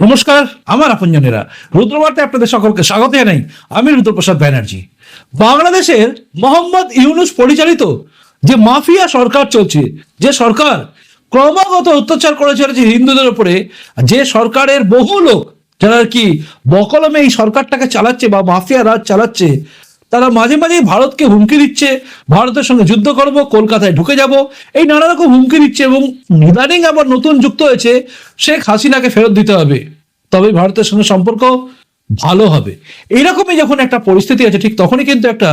নমস্কার, আমার আপনজনেরা। রুদ্রবার্তে আপনাদের সকলকে স্বাগত জানাই। আমি রুদ্রপ্রসাদ ব্যানার্জি। বাংলাদেশের মোহাম্মদ ইউনুস পরিচালিত যে মাফিয়া সরকার চলছে, যে সরকার ক্রমাগত অত্যাচার করে চলেছে হিন্দুদের উপরে, যে সরকারের বহু লোক যারা আর কি বকলমে এই সরকারটাকে চালাচ্ছে বা মাফিয়া রাজ চালাচ্ছে তারা মাঝে মাঝে ভারতকে হুমকি দিচ্ছে। ভারতের সঙ্গে যুদ্ধ করব, কলকাতায় ঢুকে যাব। এই নানা রকম হুমকি দিচ্ছে এবং ইদানিং আবার নতুন যুক্ত হয়েছে শেখ হাসিনাকে ফেরত দিতে হবে। তবে ভারতের সঙ্গে সম্পর্ক ভালো হবে। এইরকমই যখন একটা পরিস্থিতি আছে, ঠিক তখনই কিন্তু একটা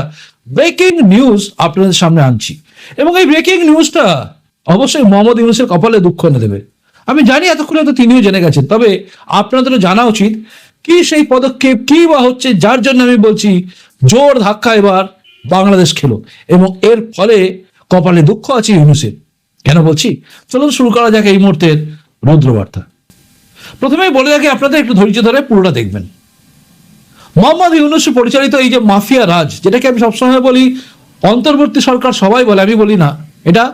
ব্রেকিং নিউজ আপনাদের সামনে আনছি। এবং এই ব্রেকিং নিউজটা অবশ্যই মোহাম্মদ ইউনুসের কপালে দুঃখ এনে দেবে। আমি জানি এতক্ষণ হয়তো তিনিও জেনে গেছেন, তবে আপনাদেরও জানা উচিত কি সেই পদক্ষেপ, কি বা হচ্ছে, যার জন্য আমি বলছি জোর ধাক্কা এবার বাংলাদেশ খেলো এবং এর ফলে কপালে দুঃখ আছে ইউনুসের। কেন বলছি? চলুন শুরু করা যাক এই মুহূর্তের রুদ্রবার্তা। প্রথমেই বলে রাখি, আপনাদের একটু ধৈর্য ধরে পুরোটা দেখবেন। মোহাম্মদ ইউনুস পরিচালিত এই যে মাফিয়া রাজ, যেটাকে আমি সবসময় বলি, অন্তর্বর্তী সরকার সবাই বলে, আমি বলি না, এটা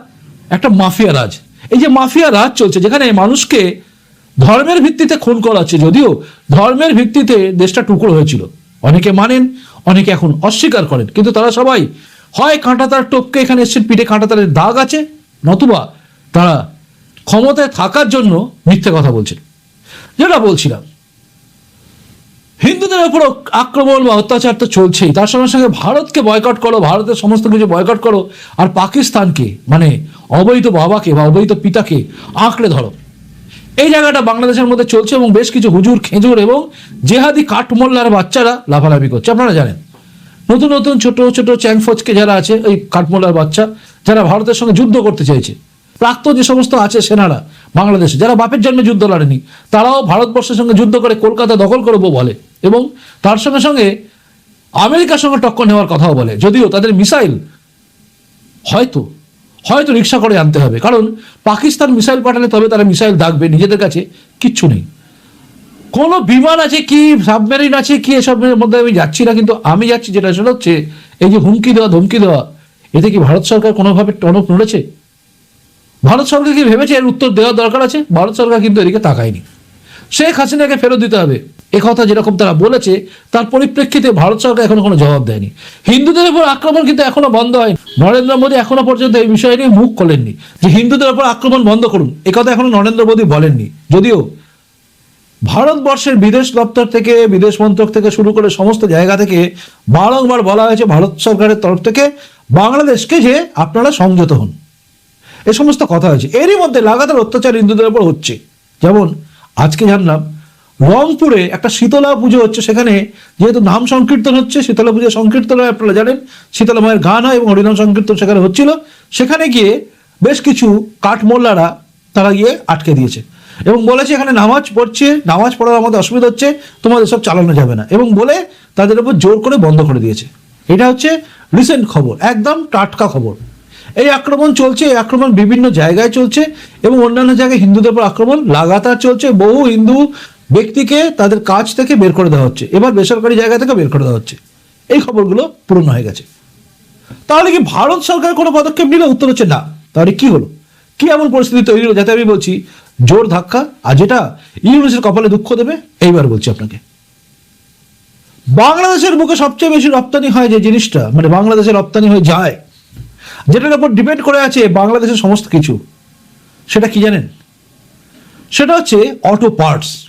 একটা মাফিয়া রাজ। এই যে মাফিয়া রাজ চলছে, যেখানে মানুষকে ধর্মের ভিত্তিতে খুন করা হচ্ছে, যদিও ধর্মের ভিত্তিতে দেশটা টুকরো হয়েছিল। অনেকে মানেন অনেকে এখন অস্বীকার করেন। কিন্তু তারা সবাই, হয় কাঁটাতার টপকে এখানে এসছেন, পিঠে কাঁটাতারের দাগ আছে? নতুবা তারা ক্ষমতায় থাকার জন্য মিথ্যে কথা বলছেন। যেটা বলছিলাম, হিন্দুদের উপর আক্রমণ বা অত্যাচার তো চলছেই। তার সঙ্গে সঙ্গে ভারতকে বয়কট করো, ভারতের সমস্ত কিছু বয়কট করো, আর পাকিস্তানকে মানে অবৈধ বাবাকে বা অবৈধ পিতাকে আঁকড়ে ধরো। এই জায়গাটা বাংলাদেশের মধ্যে চলছে এবং বেশ কিছু হুজুর, খেজুর এবং জেহাদি কাঠমোল্লার বাচ্চারা লাফালাফি করছে। আপনারা জানেন। নতুন নতুন, ছোট ছোট চ্যাংফোচকে যারা আছে ওই কাঠমোল্লার বাচ্চা, যারা ভারতের সঙ্গে যুদ্ধ করতে চাইছে। প্রাক্তন যে সমস্ত আছে সেনারা বাংলাদেশে, যারা বাপের জন্মে যুদ্ধ লড়েনি, তারাও ভারতবর্ষের সঙ্গে যুদ্ধ করে কলকাতা দখল করব বলে এবং তার সঙ্গে সঙ্গে আমেরিকার সঙ্গে টক্কর নেওয়ার কথাও বলে। যদিও তাদের মিসাইল হয়তো হয়তো রিক্সা করে আনতে হবে। কারণ পাকিস্তান মিসাইল পাঠালে তবে তারা মিসাইল দাগবে নিজেদের কাছে কিচ্ছু নেই। কোনো বিমান আছে কি, সাবমেরিন আছে কি এসবের মধ্যে আমি যাচ্ছি না, কিন্তু আমি যাচ্ছি যেটা সেটা হচ্ছে, এই যে হুমকি দেওয়া, ধমকি দেওয়া, এতে কি ভারত সরকার কোনোভাবে টনক নড়েছে? ভারত সরকার কি ভেবেছে এর উত্তর দেওয়ার দরকার আছে? ভারত সরকার কিন্তু এদিকে তাকায়নি। শেখ হাসিনাকে ফেরত দিতে হবে। এ কথা যেরকম তারা বলেছে, তার পরিপ্রেক্ষিতে ভারত সরকার এখনও কোনো জবাব দেয়নি। হিন্দুদের উপর আক্রমণ কিন্তু এখনও বন্ধ হয়নি। নরেন্দ্র মোদী এখনও পর্যন্ত এই বিষয় নিয়ে মুখ খোলেননি। যে হিন্দুদের উপর আক্রমণ বন্ধ করুন, এ কথা এখনও নরেন্দ্র মোদী বলেননি। যদিও ভারতবর্ষের বিদেশ দপ্তর থেকে, বিদেশ মন্ত্রক থেকে শুরু করে সমস্ত জায়গা থেকে বারংবার বলা হয়েছে ভারত সরকারের তরফ থেকে বাংলাদেশকে যে আপনারা সংযত হন। এ সমস্ত কথা হয়েছে। এরই মধ্যে লাগাতার অত্যাচার হিন্দুদের উপর হচ্ছে। যেমন, আজকে জানলাম রংপুরে একটা শীতলা পুজো হচ্ছে। সেখানে যেহেতু নাম সংকীর্তন হচ্ছে, শীতলা পুজো সংকীর্তন হয়, আপনারা জানেন, শীতলা মায়ের গান হয় এবং হরিনাম সংকীর্তন সেখানে হচ্ছিল। সেখানে গিয়ে বেশ কিছু কাঠমোল্লারা তারা গিয়ে আটকে দিয়েছে এবং বলেছে, এখানে নামাজ পড়ছে, নামাজ পড়ার আমাদের অসুবিধা হচ্ছে, তোমাদের সব চালানো যাবে না। এবং বলে তাদের উপর জোর করে বন্ধ করে দিয়েছে। এটা হচ্ছে রিসেন্ট খবর, একদম টাটকা খবর। এই আক্রমণ চলছে, এই আক্রমণ বিভিন্ন জায়গায় চলছে এবং অন্যান্য জায়গায় হিন্দুদের উপর আক্রমণ লাগাতার চলছে। বহু হিন্দু ব্যক্তিকে তাদের কাজ থেকে বের করে দেওয়া হচ্ছে। এবার বেসরকারি জায়গা থেকে বের করে দেওয়া হচ্ছে। এই খবরগুলো পূরণ হয়ে গেছে। তাহলে কি ভারত সরকার কোনো পদক্ষেপ নিলে? উত্তর হচ্ছে না। তাহলে কি হলো? কি এমন পরিস্থিতি তৈরি হলো? যাতে আমি বলছি, জোর ধাক্কা, আর যেটা ইউনিসের কপালে দুঃখ দেবে, এইবার বলছি আপনাকে। বাংলাদেশের বুকে সবচেয়ে বেশি রপ্তানি হয় যে জিনিসটা মানে বাংলাদেশে রপ্তানি হয়ে যায়, যেটার উপর ডিপেন্ড করে আছে বাংলাদেশের সমস্ত কিছু, সেটা কি জানেন? সেটা হচ্ছে অটো পার্টস।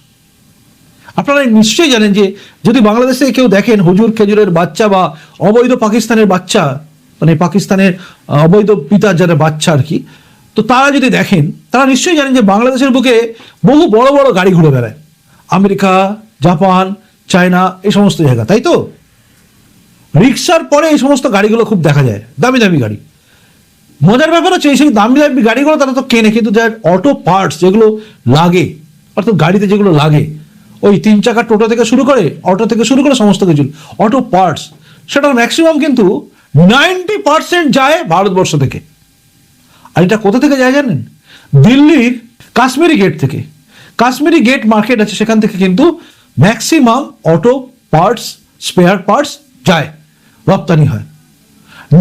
আপনারা নিশ্চয়ই জানেন যে যদি বাংলাদেশে কেউ দেখেন হুজুর খেজুরের বাচ্চা বা অবৈধ পাকিস্তানের বাচ্চা মানে পাকিস্তানের অবৈধ পিতার যারা বাচ্চা আর কি, তো তারা যদি দেখেন, তারা নিশ্চয়ই জানেন যে বাংলাদেশের বুকে বহু বড় বড় গাড়ি ঘুরে বেড়ায়। আমেরিকা, জাপান, চায়না, এই সমস্ত জায়গা, তাই তো? রিক্সার পরে এই সমস্ত গাড়িগুলো খুব দেখা যায়, দামি দামি গাড়ি। মজার ব্যাপার হচ্ছে, এই সেই দামি দামি গাড়িগুলো তারা তো কেনে, কিন্তু যার অটো পার্টস যেগুলো লাগে, অর্থাৎ গাড়িতে যেগুলো লাগে ওই তিন চাকার টোটো থেকে শুরু করে অটো থেকে শুরু করে সমস্ত কিছু, অটো পার্টস সেটার ম্যাক্সিমাম কিন্তু নাইনটি পার্সেন্ট যায় ভারতবর্ষ থেকে। আর এটা কোথা থেকে যায় জানেন? দিল্লির কাশ্মীরি গেট থেকে। কাশ্মীরি গেট মার্কেট আছে, সেখান থেকে কিন্তু maximum auto parts spare parts যায়, রপ্তানি হয়।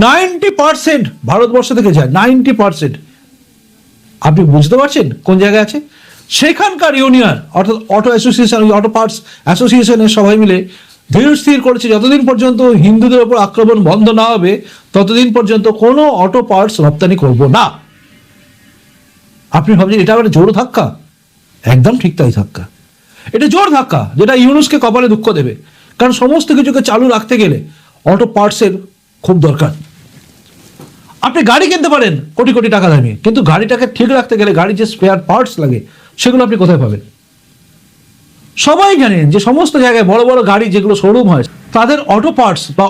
নাইনটি পার্সেন্ট ভারতবর্ষ থেকে যায় নাইনটি পার্সেন্ট আপনি বুঝতে পারছেন কোন জায়গায় আছে? সেখানকার ইউনিয়ন, অর্থাৎ অটো অ্যাসোসিয়েশন অটো পার্টস অ্যাসোসিয়েশনের সবাই মিলে ধীর স্থির করেছে। যতদিন পর্যন্ত হিন্দুদের ওপর আক্রমণ বন্ধ না হবে, ততদিন পর্যন্ত কোনো অটো পার্টস রপ্তানি করব না। আপনি ভাবছেন, এটা আবার জোর ধাক্কা? একদম ঠিক তাই ধাক্কা। এটা জোর ধাক্কা, যেটা ইউনুসকে কপালে দুঃখ দেবে। কারণ সমস্ত কিছুকে চালু রাখতে গেলে অটো পার্টসের খুব দরকার। আপনি গাড়ি কিনতে পারেন, কোটি কোটি টাকা দামিয়ে কিন্তু গাড়িটাকে ঠিক রাখতে গেলে গাড়ির যে স্পেয়ার পার্টস লাগে সেগুলো আপনি কোথায় পাবেন? সবাই জানেন যে সমস্ত জায়গায় বড় বড় গাড়ি যেগুলো শোরুম হয়, তাদের অটো পার্টস বা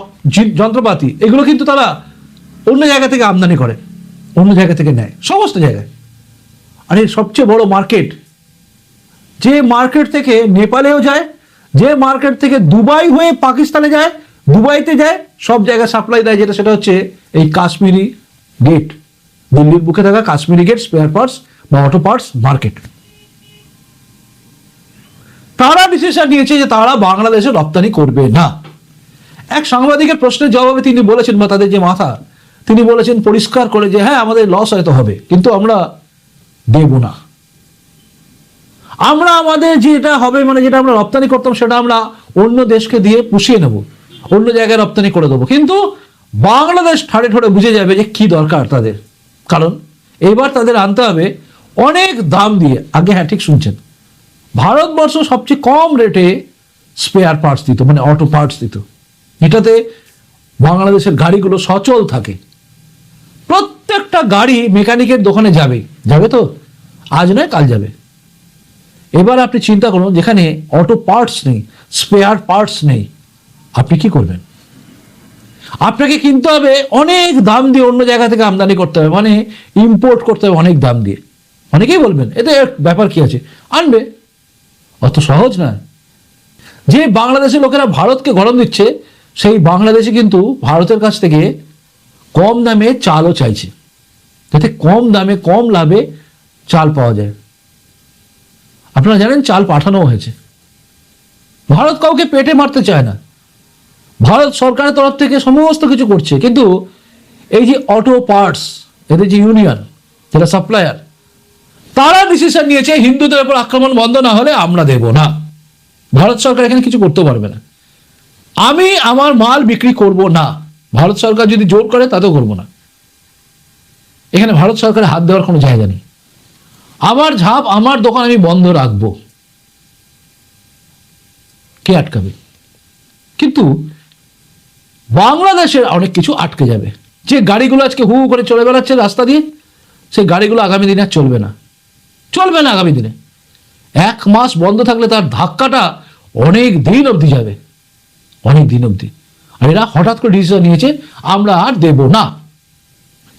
যন্ত্রপাতি, এগুলো কিন্তু তারা অন্য জায়গা থেকে আমদানি করে, অন্য জায়গা থেকে নেয়, সমস্ত জায়গায়। আর এর সবচেয়ে বড় মার্কেট যে মার্কেট থেকে নেপালেও যায়, যে মার্কেট থেকে দুবাই হয়ে পাকিস্তানে যায়, দুবাইতে যায়, সব জায়গায় সাপ্লাই দেয় যেটা, সেটা হচ্ছে এই কাশ্মীরি গেট দিল্লির বুকে থাকা কাশ্মীরি গেট স্পেয়ার পার্টস বা অটো পার্টস মার্কেট তারা ডিসিশন নিয়েছে যে তারা বাংলাদেশে রপ্তানি করবে না। এক সাংবাদিকের প্রশ্নের জবাবে তিনি বলেছেন বা তাদের যে মাথা, তিনি বলেছেন পরিষ্কার করে যে হ্যাঁ আমাদের লস হয়তো হবে, কিন্তু আমরা দেব না। আমরা আমাদের যেটা হবে মানে যেটা আমরা রপ্তানি করতাম সেটা আমরা অন্য দেশকে দিয়ে পুষিয়ে নেব, অন্য জায়গায় রপ্তানি করে দেবো। কিন্তু বাংলাদেশ ঠাড়ে ঠাড়ে বুঝে যাবে যে কি দরকার তাদের। কারণ এবার তাদের আনতে হবে অনেক দাম দিয়ে। আগে হ্যাঁ ঠিক শুনছেন। ভারতবর্ষ সবচেয়ে কম রেটে স্পেয়ার পার্টস দিত মানে অটো পার্টস দিত। এটাতে বাংলাদেশের গাড়িগুলো সচল থাকে। প্রত্যেকটা গাড়ি মেকানিকের দোকানে যাবে। যাবে তো? আজ নয়, কাল যাবে। এবার আপনি চিন্তা করুন, যেখানে অটো পার্টস নেই স্পেয়ার পার্টস নেই, আপনি কি করবেন? আপনাকে কিনতে হবে অনেক দাম দিয়ে অন্য জায়গা থেকে আমদানি করতে হবে মানে ইম্পোর্ট করতে হবে অনেক দাম দিয়ে। অনেকেই বলবেন, এতে ব্যাপার কি আছে? আনবে। অত সহজ না যে বাংলাদেশের লোকেরা ভারতকে গরম দিচ্ছে, সেই বাংলাদেশে কিন্তু ভারতের কাছ থেকে কম দামে চালও চাইছে। যাতে কম দামে, কম লাভে চাল পাওয়া যায়। আপনারা জানেন চাল পাঠানো হয়েছে। ভারত কাউকে পেটে মারতে চায় না। ভারত সরকারের তরফ থেকে সমস্ত কিছু করছে। কিন্তু এই যে অটো পার্টস এদের যে ইউনিয়ন যেটা সাপ্লায়ার তারা ডিসিশন নিয়েছে হিন্দুদের উপর আক্রমণ বন্ধ না হলে আমরা দেব না। ভারত সরকার এখানে কিছু করতে পারবে না। আমি আমার মাল বিক্রি করব না। ভারত সরকার যদি জোর করে, তাতেও করব না। এখানে ভারত সরকারের হাত দেওয়ার কোনো জায়গা নেই। আমার ঝাপ, আমার দোকান আমি বন্ধ রাখব। কে আটকাবে? কিন্তু বাংলাদেশের অনেক কিছু আটকে যাবে। যে গাড়িগুলো আজকে হু করে চলে বেড়াচ্ছে রাস্তা দিয়ে, সেই গাড়িগুলো আগামী দিনে আর চলবে না। চলবে না আগামী দিনে। এক মাস বন্ধ থাকলে তার ধাক্কাটা অনেক দিন অবধি যাবে। অনেক দিন অবধি। আর এরা হঠাৎ করে ডিসিশন নিয়েছে, আমরা আর দেব না।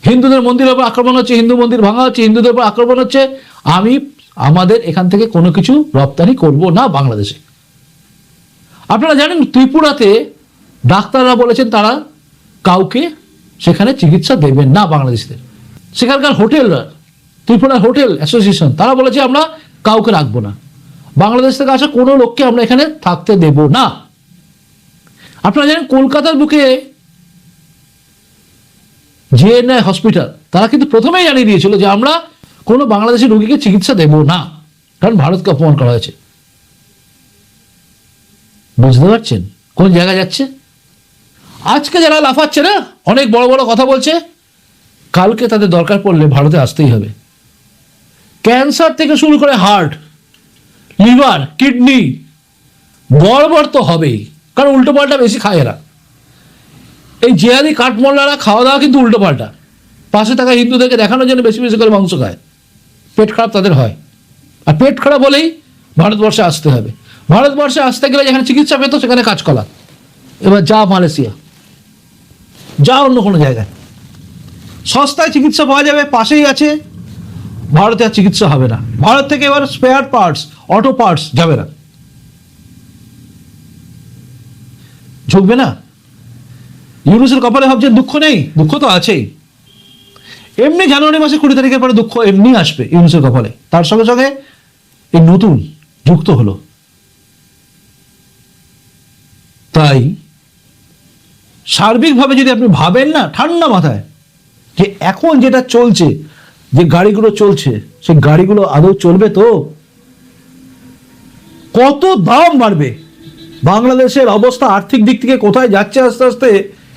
হিন্দুদের মন্দিরের উপর আক্রমণ হচ্ছে, হিন্দু মন্দির ভাঙা হচ্ছে, হিন্দুদের উপর আক্রমণ হচ্ছে। আমি আমাদের এখান থেকে কোনো কিছু রপ্তানি করব না বাংলাদেশে। আপনারা জানেন ত্রিপুরাতে ডাক্তাররা বলেছেন তারা কাউকে সেখানে চিকিৎসা দেবেন না বাংলাদেশিদের। সেখানকার হোটেলরা ত্রিপুরার হোটেল অ্যাসোসিয়েশন, তারা বলেছে আমরা কাউকে রাখব না। বাংলাদেশ থেকে আসা কোনো লোককে আমরা এখানে থাকতে দেব না। আপনারা জানেন কলকাতার বুকে জেএনআই হসপিটাল তারা কিন্তু প্রথমেই জানিয়ে দিয়েছিল যে আমরা কোনো বাংলাদেশি রোগীকে চিকিৎসা দেব না, কারণ ভারতকে অপমান করা হয়েছে। বুঝতে পারছেন কোন জায়গায় যাচ্ছে? আজকে যারা লাফাচ্ছে না, অনেক বড় বড় কথা বলছে, কালকে তাদের দরকার পড়লে ভারতে আসতেই হবে। ক্যান্সার থেকে শুরু করে হার্ট, লিভার, কিডনি বড় তো হবেই, কারণ উল্টো পাল্টা বেশি খায় এরা। এই জেহাদি কাঠমোল্লারা খাওয়া দাওয়া কিন্তু উল্টো পাল্টা। পাশে থাকা হিন্দুদেরকে দেখানোর জন্য বেশি বেশি করে মাংস খায়। পেট খারাপ তাদের হয়। আর পেট খারাপ হলেই ভারতবর্ষে আসতে হবে। ভারতবর্ষে আসতে গেলে যেখানে চিকিৎসা পেত, সেখানে কাজ করা এবার যা মালয়েশিয়া। যা অন্য কোনো জায়গায়। সস্তায় চিকিৎসা পাওয়া যাবে, পাশেই আছে ভারতে আর চিকিৎসা হবে না। ভারত থেকে এবার স্পেয়ার পার্টস অটো পার্টস যাবে না। ঝুঁকবে না? ইউনুসের কপালে ভাবছেন দুঃখ নেই? দুঃখ তো আছেই। এমনি জানুয়ারি মাসে কুড়ি তারিখের পরে দুঃখ এমনি আসবে ইউনুসের কপালে। তার সঙ্গে সঙ্গে এই নতুন যুক্ত হলো। তাই সার্বিকভাবে যদি আপনি ভাবেন না, ঠান্ডা মাথায়, যে এখন যেটা চলছে যে গাড়িগুলো চলছে, সেই গাড়িগুলো আদৌ চলবে তো? কত দাম বাড়বে? বাংলাদেশের অবস্থা আর্থিক দিক থেকে কোথায় যাচ্ছে আস্তে আস্তে,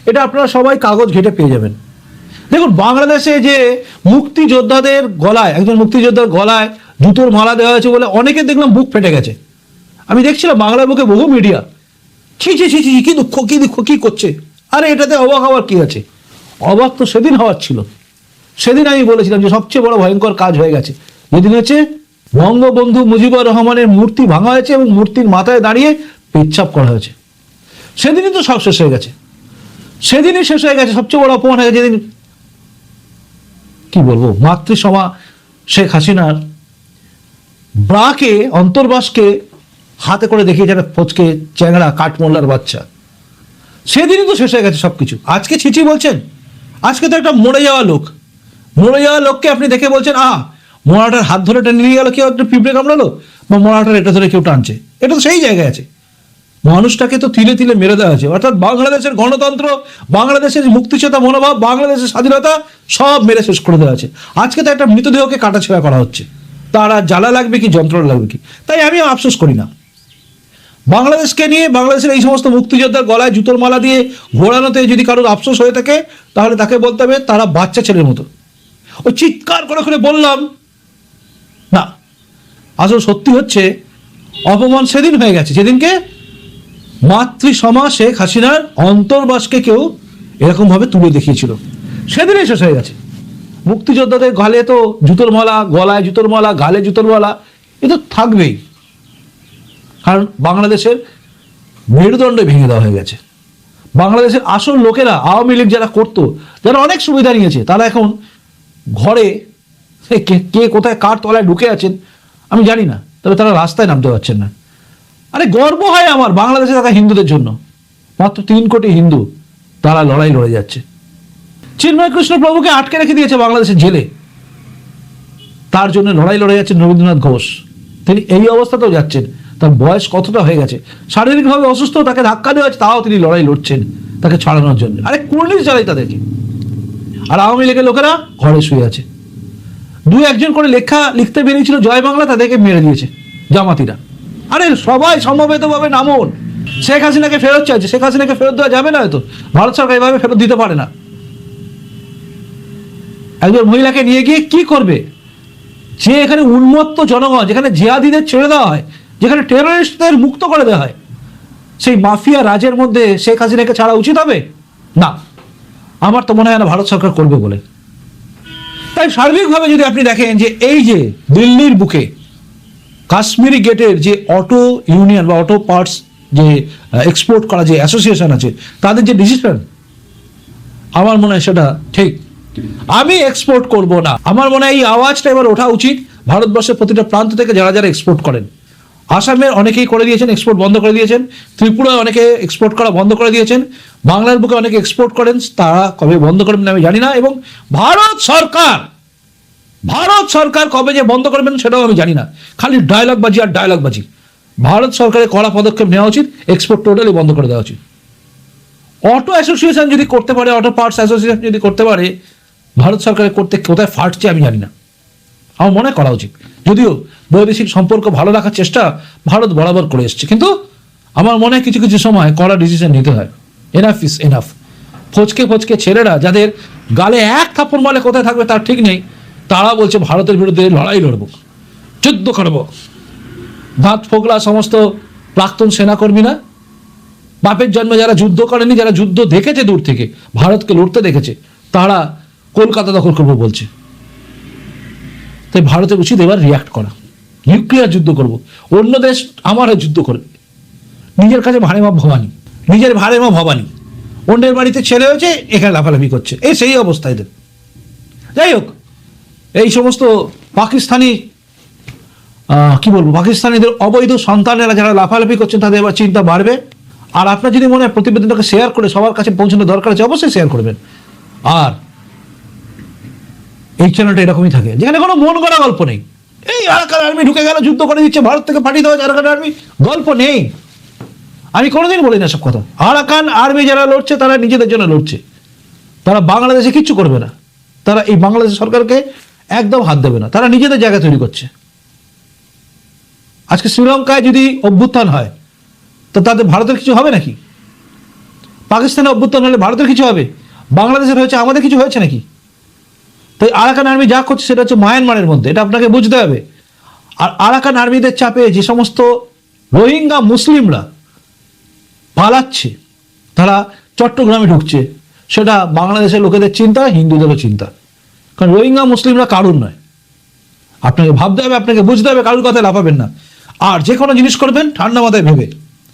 এটা আপনারা সবাই কাগজ ঘেটে পেয়ে যাবেন। দেখুন, বাংলাদেশে যে মুক্তিযোদ্ধাদের গলায়, একজন মুক্তিযোদ্ধার গলায় জুতোর মালা দেওয়া হয়েছে বলে অনেকে দেখলাম বুক ফেটে গেছে। আমি দেখছিলাম বাংলা বুকে বহু মিডিয়া। ছি ছি ছি ছি, কি দুঃখ কি দুঃখ, কি করছে? আরে এটাতে অবাক হওয়ার কি আছে? অবাক তো সেদিন হওয়ার ছিল। সেদিন আমি বলেছিলাম যে সবচেয়ে বড় ভয়ঙ্কর কাজ হয়ে গেছে। যেদিন হচ্ছে বঙ্গবন্ধু মুজিবুর রহমানের মূর্তি ভাঙা হয়েছে এবং মূর্তির মাথায় দাঁড়িয়ে পেচ্ছাপ করা হয়েছে। সেদিনই তো সব শেষ হয়ে গেছে। সেদিনই শেষ হয়ে গেছে। সবচেয়ে বড় অপমান হয়ে গেছে যেদিন কি বলব? মাতৃসমা শেখ হাসিনার ব্রাকে, অন্তর্বাসকে হাতে করে দেখিয়ে একটা ফচকে চ্যাংড়া কাঠমোল্লার বাচ্চা। সেদিনই তো শেষ হয়ে গেছে সব কিছু আজকে ছিচি বলছেন? আজকে তো একটা মরে যাওয়া লোক। মরে যাওয়া লোককে আপনি দেখে বলছেন, আহ, মরাটার হাত ধরে টেনে নিয়ে গেল, কেউ একটা পিঁপড়ে কামড়ালো? বা মরাটার এটা ধরে কেউ টানছে? এটা তো সেই জায়গায় আছে। মানুষটাকে তো তিলে তিলে মেরে দেওয়া হয়েছে। অর্থাৎ বাংলাদেশের গণতন্ত্র, বাংলাদেশের মুক্তিচেতা মনোভাব, বাংলাদেশের স্বাধীনতা, সব মেরে শেষ করে দেওয়া হয়েছে। আজকে তো একটা মৃতদেহকে কাটাছেড়া করা হচ্ছে। তার জ্বালা লাগবে কি, যন্ত্রণা লাগবে কি? তাই আমি আফসোস করি না। বাংলাদেশকে নিয়ে, বাংলাদেশের এই সমস্ত মুক্তিযোদ্ধার গলায় জুতোর মালা দিয়ে ঘোরানোতে যদি কারোর আফসোস হয়ে থাকে, তাহলে তাকে বলতে হবে তারা বাচ্চা ছেলের মতো। ওই চিৎকার করে করে বললাম, না, আসল সত্যি হচ্ছে অপমান সেদিন হয়ে গেছে। যেদিনকে মাতৃসমা শেখ হাসিনার অন্তর্বাসকে কেউ এরকমভাবে তুলে দেখিয়েছিল, সেদিনই শেষ হয়ে গেছে। মুক্তিযোদ্ধাদের গালে তো জুতোর মালা, গলায় জুতোর মালা, গালে জুতোর মালা, এ তো থাকবেই। কারণ বাংলাদেশের মেরুদণ্ড ভেঙে দেওয়া হয়ে গেছে। বাংলাদেশের আসল লোকেরা আওয়ামী লীগ যারা করতো, যারা অনেক সুবিধা নিয়েছে, তারা এখন ঘরে কে কোথায় কার তলায় ঢুকে আছেন, আমি জানি না। তবে তারা রাস্তায় নামতে পারছেন না। আরে গর্ব হয় আমার বাংলাদেশে থাকা হিন্দুদের জন্য। মাত্র তিন কোটি হিন্দু তারা লড়াই লড়ে যাচ্ছে। চিন্ময় কৃষ্ণ প্রভুকে আটকে রেখে দিয়েছে বাংলাদেশের জেলে। তার জন্য লড়াই লড়ে যাচ্ছেন রবীন্দ্রনাথ ঘোষ। তিনি এই অবস্থাতেও যাচ্ছেন। তার বয়স কতটা হয়ে গেছে? শারীরিকভাবে অসুস্থ, তাকে ধাক্কা দেওয়া হচ্ছে তাও তিনি লড়াই লড়ছেন, তাকে ছাড়ানোর জন্য। আরে কুর্নিশ চালাই তাদেরকে। আর আওয়ামী লীগের লোকেরা ঘরে শুয়ে আছে। দু একজন করে লেখা লিখতে বেরিয়েছিল জয় বাংলা, তাদেরকে মেরে দিয়েছে জামাতিরা। আরে সবাই সমবেতভাবে নামুন। শেখ হাসিনাকে ফেরত চাইছে। শেখ হাসিনাকে ফেরত দেওয়া যাবে না হয়তো। ভারত সরকার এভাবে ফেরত দিতে পারে না। একজন মহিলাকে নিয়ে গিয়ে কি করবে? যে এখানে উন্মত্ত জনগণ, যেখানে জিয়াদিদের ছেড়ে দেওয়া হয়, যেখানে টেররিস্টদের মুক্ত করে দেওয়া হয়, সেই মাফিয়া রাজের মধ্যে শেখ হাসিনাকে ছাড়া উচিত হবে? না। আমার তো মনে হয় না ভারত সরকার করবে বলে। তাই সার্বিকভাবে যদি আপনি দেখেন যে এই যে দিল্লির বুকে, কাশ্মীরি গেটের যে অটো ইউনিয়ন বা অটো পার্টস যে এক্সপোর্ট করা যে অ্যাসোসিয়েশন আছে, তাদের যে ডিসিশন আমার মনে হয় সেটা ঠিক। আমি এক্সপোর্ট করব না। আমার মনে হয় এই আওয়াজটা এবার ওঠা উচিত। ভারতবর্ষের প্রতিটা প্রান্ত থেকে যারা যারা এক্সপোর্ট করেন। আসামের অনেকেই করে দিয়েছেন এক্সপোর্ট বন্ধ করে দিয়েছেন, ত্রিপুরায় অনেকে এক্সপোর্ট করা বন্ধ করে দিয়েছেন, বাংলার বুকে অনেকে এক্সপোর্ট করেন, তারা কবে বন্ধ করবেন আমি জানি না, এবং ভারত সরকার ভারত সরকার কবে যে বন্ধ করবেন সেটাও আমি জানি না, খালি ডায়লগ বাজি আর ডায়লগ বাজি ভারত সরকারের কড়া পদক্ষেপ নেওয়া উচিত এক্সপোর্ট টোটালি বন্ধ করে দেওয়া উচিত। অটো অ্যাসোসিয়েশন যদি করতে পারে অটো পার্টস অ্যাসোসিয়েশন যদি করতে পারে, ভারত সরকারের করতে কোথায় ফাটছে আমি জানি না। আমার মনে করা উচিত। যদিও বৈদেশিক সম্পর্ক ভালো রাখার চেষ্টা ভারত বরাবর করে এসছে। কিন্তু আমার মনে হয় কিছু কিছু সময় কড়া ডিসিশন নিতে হয়। এনাফ ইস এনাফ ফচকে ফচকে ছেলেরা যাদের গালে এক থাপ্পড় মালে কোথায় থাকবে তার ঠিক নেই, তারা বলছে ভারতের বিরুদ্ধে লড়াই লড়বো, যুদ্ধ করব। দাঁত ফোকলা সমস্ত প্রাক্তন সেনাকর্মীরা, বাপের জন্মে যারা যুদ্ধ করেনি, যারা যুদ্ধ দেখেছে দূর থেকে, ভারতকে লড়তে দেখেছে, তারা কলকাতা দখল করব বলছে। তাই ভারতের উচিত এবার রিয়াক্ট করা। নিউক্লিয়ার যুদ্ধ করব। অন্য দেশ আমার হয়ে যুদ্ধ করবে। নিজের কাছে ভাড়ে মা ভবানী। নিজের ভাড়ে মা ভবানী। অন্যের বাড়িতে ছেলে হয়েছে, এখানে লাফালাফি করছে। এই সেই অবস্থা এদের। যাই হোক, এই সমস্ত পাকিস্তানি কি বলব, পাকিস্তানিদের অবৈধ সন্তানেরা যারা লাফালাফি করছেন তাদের এবার চিন্তা বাড়বে। আর আপনার যদি মনে হয় প্রতিবেদনটাকে শেয়ার করে সবার কাছে পৌঁছানো দরকার আছে, অবশ্যই শেয়ার করবেন। আর এই চ্যানেলটা এরকমই থাকে, যেখানে কোনো মন গড়া গল্প নেই। এই আরাকান আর্মি ঢুকে গেল, যুদ্ধ করে দিচ্ছে, ভারত থেকে পাঠিয়ে দেওয়া আরাকান আর্মি গল্প নেই। আমি কোনোদিন বলি না সব কথা। আরাকান আর্মি যারা লড়ছে, তারা নিজেদের জন্য লড়ছে। তারা বাংলাদেশে কিচ্ছু করবে না। তারা এই বাংলাদেশ সরকারকে একদম হাত দেবে না। তারা নিজেদের জায়গা তৈরি করছে। আজকে শ্রীলঙ্কায় যদি অভ্যুত্থান হয়, তো তাদের ভারতের কিছু হবে নাকি? পাকিস্তানে অভ্যুত্থান হলে ভারতের কিছু হবে? বাংলাদেশের হয়েছে, আমাদের কিছু হয়েছে নাকি? তাই আরাকান আর্মি যা করছে সেটা হচ্ছে মায়ানমারের মধ্যে, এটা আপনাকে বুঝতে হবে। আর আরাকান আর্মিদের চাপে যে সমস্ত রোহিঙ্গা মুসলিমরা পালাচ্ছে, তারা চট্টগ্রামে ঢুকছে, সেটা বাংলাদেশের লোকেদের চিন্তা, হিন্দুদেরও চিন্তা। কারণ রোহিঙ্গা মুসলিমরা কারুর নয়। আপনাকে ভাবতে হবে, আপনাকে বুঝতে হবে, কারুর কথায় লাফাবেন না। আর যে কোনো জিনিস করবেন, ঠান্ডা মাথায় ভেবে।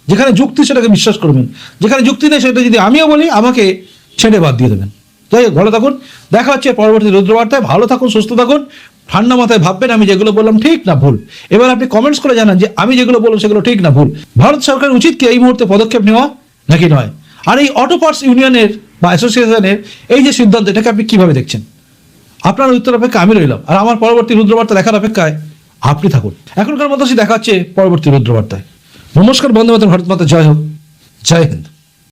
যেখানে যুক্তি সেটাকে বিশ্বাস করবেন, যেখানে যুক্তি নেই সেটা যদি আমিও বলি, আমাকে ছেড়ে বাদ দিয়ে দেবেন। যাই হোক, ভালো থাকুন। দেখা হচ্ছে পরবর্তী রুদ্রবার্তায়। ভালো থাকুন, সুস্থ থাকুন। ঠান্ডা মাথায় ভাববেন আমি যেগুলো বললাম ঠিক না ভুল। এবার আপনি কমেন্টস করে জানান যে আমি যেগুলো বললাম সেগুলো ঠিক না ভুল। ভারত সরকার উচিত কি এই মুহূর্তে পদক্ষেপ নেওয়া? নাকি নয়? আর এই অটো পার্টস ইউনিয়নের বা অ্যাসোসিয়েশনের এই যে সিদ্ধান্ত, এটাকে আপনি কীভাবে দেখছেন? আপনার উত্তর অপেক্ষা আমি রইলাম। আর আমার পরবর্তী রুদ্রবার্তা দেখার অপেক্ষায় আপনি থাকুন। এখনকার মতো সে দেখা হচ্ছে পরবর্তী রুদ্রবার্তায়। নমস্কার বন্ধু মাতা ভারত মাতা, জয় হোক। জয় হিন্দ।